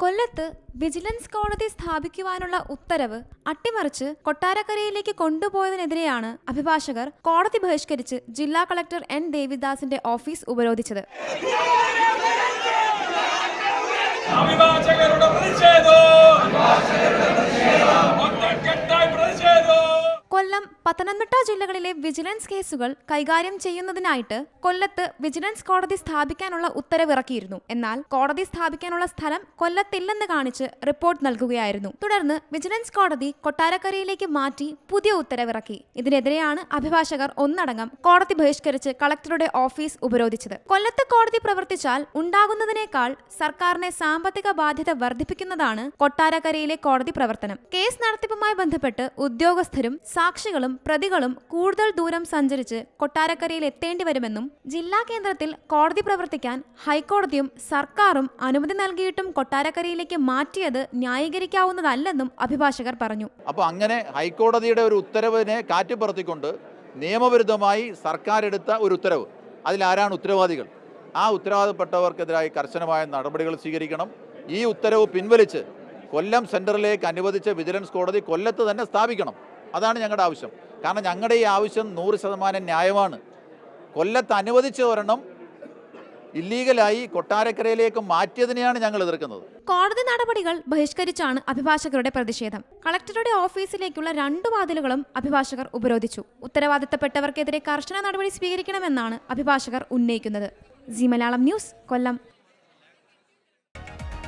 കൊല്ലത്ത് വിജിലൻസ് കോടതി സ്ഥാപിക്കുവാനുള്ള ഉത്തരവ് അട്ടിമറിച്ച് കൊട്ടാരക്കരയിലേക്ക് കൊണ്ടുപോയതിനെതിരെയാണ് അഭിഭാഷകർ കോടതി ബഹിഷ്കരിച്ച് ജില്ലാ കളക്ടർ എൻ. ദേവിദാസിന്റെ ഓഫീസ് ഉപരോധിച്ചത് അഭിഭാഷകരുടെ പ്രതിഷേധം ഒറ്റക്കെട്ടായി പ്രതിഷേധം കൊല്ലം പത്തനംതിട്ട ജില്ലകളിലെ വിജിലൻസ് കേസുകൾ കൈകാര്യം ചെയ്യുന്നതിനായിട്ട് കൊല്ലത്ത് വിജിലൻസ് കോടതി സ്ഥാപിക്കാനുള്ള ഉത്തരവിറക്കിയിരുന്നു. എന്നാൽ കോടതി സ്ഥാപിക്കാനുള്ള സ്ഥലം കൊല്ലത്തില്ലെന്ന് കാണിച്ച് റിപ്പോർട്ട് നൽകുകയായിരുന്നു. തുടർന്ന് വിജിലൻസ് കോടതി കൊട്ടാരക്കരയിലേക്ക് മാറ്റി പുതിയ ഉത്തരവിറക്കി. ഇതിനെതിരെയാണ് അഭിഭാഷകർ ഒന്നടങ്കം കോടതി ബഹിഷ്കരിച്ച് കളക്ടറുടെ ഓഫീസ് ഉപരോധിച്ചത്. കൊല്ലത്ത് കോടതി പ്രവർത്തിച്ചാൽ ഉണ്ടാകുന്നതിനേക്കാൾ സർക്കാരിനെ സാമ്പത്തിക ബാധ്യത വർദ്ധിപ്പിക്കുന്നതാണ് കൊട്ടാരക്കരയിലെ കോടതി പ്രവർത്തനം. കേസ് നടത്തിപ്പുമായി ബന്ധപ്പെട്ട് ഉദ്യോഗസ്ഥരും സാക്ഷികളും പ്രതികളും കൂടുതൽ ദൂരം സഞ്ചരിച്ച് കൊട്ടാരക്കരയിൽ എത്തേണ്ടി വരുമെന്നും ജില്ലാ കേന്ദ്രത്തിൽ കോടതി പ്രവർത്തിക്കാൻ ഹൈക്കോടതിയും സർക്കാരും അനുമതി നൽകിയിട്ടും കൊട്ടാരക്കരയിലേക്ക് മാറ്റിയത് ന്യായീകരിക്കാവുന്നതല്ലെന്നും അഭിഭാഷകർ പറഞ്ഞു. അപ്പോൾ അങ്ങനെ ഹൈക്കോടതിയുടെ ഒരു ഉത്തരവിനെ കാറ്റുപറത്തിക്കൊണ്ട് നിയമവിരുദ്ധമായി സർക്കാർ എടുത്ത ഒരു ഉത്തരവ്. അതിലാരാണ് ഉത്തരവാദികൾ? ആ ഉത്തരവാദപ്പെട്ടവർക്കെതിരായി കർശനമായ നടപടികൾ സ്വീകരിക്കണം. ഈ ഉത്തരവ് പിൻവലിച്ച് കൊല്ലം സെന്ററിലേക്ക് അനുവദിച്ച വിജിലൻസ് കോടതി കൊല്ലത്ത് തന്നെ സ്ഥാപിക്കണം. അതാണ് ഞങ്ങളുടെ ആവശ്യം. കാരണം ഞങ്ങളുടെ ഈ ആവശ്യം നൂറ് ശതമാനം ന്യായമാണ്. കൊല്ലത്ത് അനുവദിച്ച ഒരെണ്ണം ഇല്ലീഗലായി കൊട്ടാരക്കരയിലേക്ക് മാറ്റിയതിനെയാണ് ഞങ്ങൾ എതിർക്കുന്നത്. കോടതി നടപടികൾ ബഹിഷ്കരിച്ചാണ് അഭിഭാഷകരുടെ പ്രതിഷേധം. കളക്ടറുടെ ഓഫീസിലേക്കുള്ള രണ്ടു വാതിലുകളും അഭിഭാഷകർ ഉപരോധിച്ചു. ഉത്തരവാദിത്തപ്പെട്ടവർക്കെതിരെ കർശന നടപടി സ്വീകരിക്കണമെന്നാണ് അഭിഭാഷകർ ഉന്നയിക്കുന്നത്. G Malayalam news Kollam.